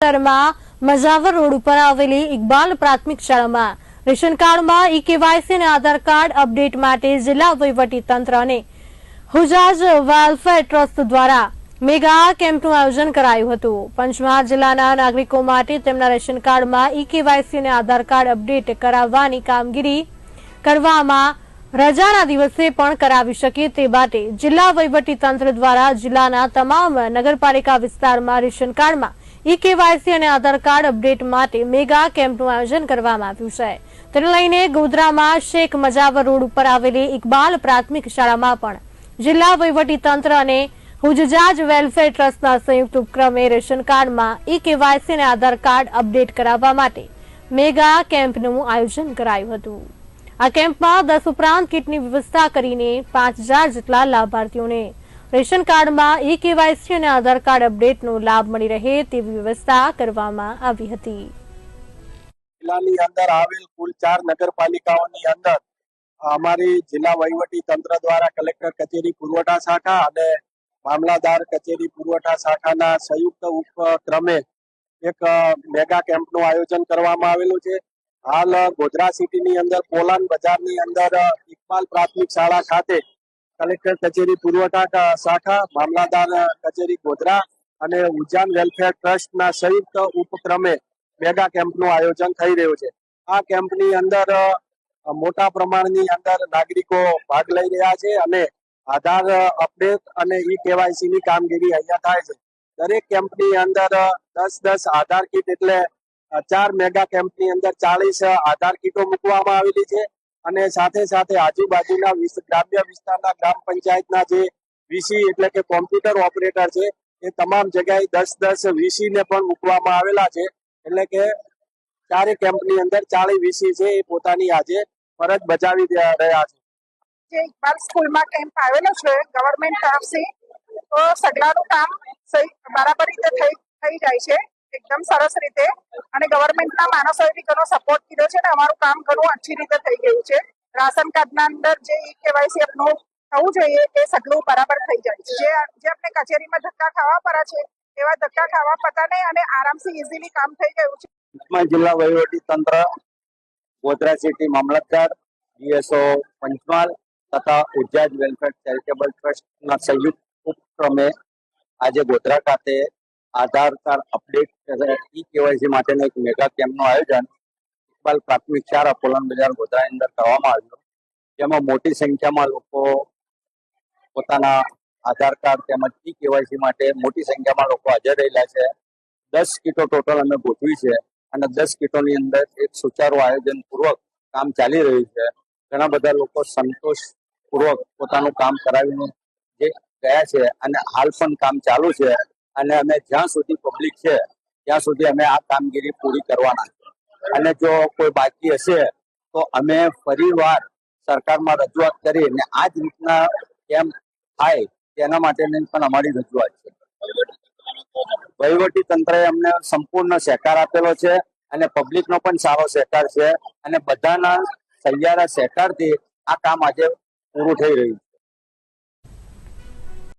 વિસ્તારમાં મઝાવર રોડ ઉપર આવેલી ઇકબાલ પ્રાથમિક શાળામાં રેશન કાર્ડમાં ઈ કેવાયસી અને આધાર કાર્ડ અપડેટ માટે જિલ્લા વહીવટી તંત્ર અને હુજાજ વેલફેર ટ્રસ્ટ દ્વારા મેગા કેમ્પનું આયોજન કરાયું હતું. પંચમહાલ જિલ્લાના નાગરિકો માટે તેમના રેશન કાર્ડમાં ઈ કેવાયસી અને આધાર કાર્ડ અપડેટ કરાવવાની કામગીરી કરવામાં રજાના દિવસે પણ કરાવી શકે તે માટે જિલ્લા વહીવટી તંત્ર દ્વારા જિલ્લાના તમામ નગરપાલિકા વિસ્તારમાં રેશન કાર્ડમાં ઈ કેવાયસી અને આધાર કાર્ડ અપડેટ માટે મેગા કેમ્પનું આયોજન કરવામાં આવ્યું છે. તેને લઈને ગોધરામાં શેખ મજાવર રોડ ઉપર આવેલી ઇકબાલ પ્રાથમિક શાળામાં પણ જિલ્લા વહીવટી તંત્ર અને હુજજાજ વેલફેર ટ્રસ્ટના સંયુક્ત ઉપક્રમે રેશન કાર્ડમાં ઈ કેવાયસી અને આધાર કાર્ડ અપડેટ કરાવવા માટે મેગા કેમ્પનું આયોજન કરાયું હતું. આ કેમ્પમાં દસ ઉપરાંત કીટની વ્યવસ્થા કરીને પાંચ જેટલા લાભાર્થીઓને રેશન કાર્ડમાં ઈ કેવાયસી અને આધાર કાર્ડ અપડેટનો લાભ મળી રહે તેવી વ્યવસ્થા કરવામાં આવી હતી. જિલ્લાની અંદર આવેલ કુલ ચાર નગરપાલિકાઓની અંદર અમારી જિલ્લા વહીવટી તંત્ર દ્વારા કલેક્ટર કચેરી પુરવઠા શાખા અને મામલાદાર કચેરી પુરવઠા શાખાના સંયુક્ત ઉપક્રમે એક મેગા કેમ્પનું આયોજન કરવામાં આવેલું છે. હાલ ગોધરા સિટીની અંદર પોલાન બજારની અંદર ઇકબાલ પ્રાથમિક શાળા ખાતે કલેક્ટર કચેરી પુરવઠા શાખા મામલાદાર કચેરી ગોધરા અને ઉજાન વેલફેર ટ્રસ્ટના સંયુક્ત ઉપક્રમે મેગા કેમ્પનું આયોજન થઈ રહ્યું છે. આ કેમ્પની અંદર મોટા પ્રમાણની અંદર નાગરિકો ભાગ લઈ રહ્યા છે અને આધાર અપડેટ અને ઈ કેવાયસી ની કામગીરી અહીંયા થાય છે. દરેક કેમ્પની અંદર દસ દસ આધાર કીટ એટલે ચાર મેગા કેમ્પની અંદર ચાલીસ આધાર કીટો મૂકવામાં આવેલી છે. અને સાથે સાથે આજુબાજુના ગ્રામ્ય વિસ્તારના ગ્રામ પંચાયતના જે વીસી એટલે કે કોમ્પ્યુટર ઓપરેટર છે, એ તમામ જગ્યાએ દસ દસ વીસી ને પણ મૂકવામાં આવેલા છે. એટલે કે ચારે કેમ્પની અંદર ચાલીસ વીસી છે એ પોતાની આજે ફરજ બજાવી રહ્યા છે. જે ઇકબાલ સ્કૂલમાં કેમ્પ આવેલો છે, ગવર્મેન્ટ તરફથી, તો સગલાનું કામ સહી, બરાબર રીતે થઈ થઈ જાય છે. એકદમ સરસ રીતે અને ગવર્મેન્ટના માનવ સૈનિકોનો સપોર્ટ કર્યો છે અને અમારું કામ ઘણું અચ્છી રીતે થઈ ગયું છે. રાશન કાર્ડના અંદર જે ઈ કેવાયસી આપનું થવું જોઈએ એ સગલું બરાબર થઈ જાય છે. જે જે આપણે કચેરીમાં ધક્કા ખાવા પડ્યા છે, એવા ધક્કા ખાવા પડતા નહીં અને આરામથી ઇઝીલી કામ થઈ ગયું છે. પંચમહાલ જિલ્લા વહીવટી તંત્ર, ગોધરા સિટી મામલતદાર ડીએસઓ પંચમહાલ તથા ઊર્જા વેલફેર ચેરિટેબલ ટ્રસ્ટના સંયુક્ત ઉપક્રમે આજે ગોધરા ખાતે Aadhaar card update e KYC માટેનું એક મેગા કેમ્પનું આયોજન ઇકબાલ પ્રાથમિક શાળા પોલન બજાર ગોધરાની અંદર કરવામાં આવ્યું. જેમાં મોટી સંખ્યામાં લોકો પોતાના આધાર કાર્ડ તેમજ ઈ કેવાયસી માટે મોટી સંખ્યામાં લોકો હાજર રહેલા છે. દસ કીટો ટોટલ અમે ગોઠવી છે અને દસ કીટોની અંદર એક સુચારુ આયોજન પૂર્વક કામ ચાલી રહ્યું છે. ઘણા બધા લોકો સંતોષ પૂર્વક પોતાનું કામ કરાવીને જે ગયા છે અને હાલ પણ કામ ચાલુ છે. અને અમે જ્યાં સુધી પબ્લિક છે, ત્યાં સુધી અમે આ કામગીરી પૂરી કરવાના છે. અને જો કોઈ બાકી હશે, તો અમે ફરીવાર સરકારમાં રજૂઆત કરી અને આ જ રીતના કેમ થાય, તેના માટેની પણ અમારી રજૂઆત છે. વહીવટી તંત્રએ અમને સંપૂર્ણ સહકાર આપેલો છે અને પબ્લિકનો પણ સારો સહકાર છે અને બધાના સહિયારા સહકારથી આ કામ આજે પૂરું થઈ રહ્યું છે.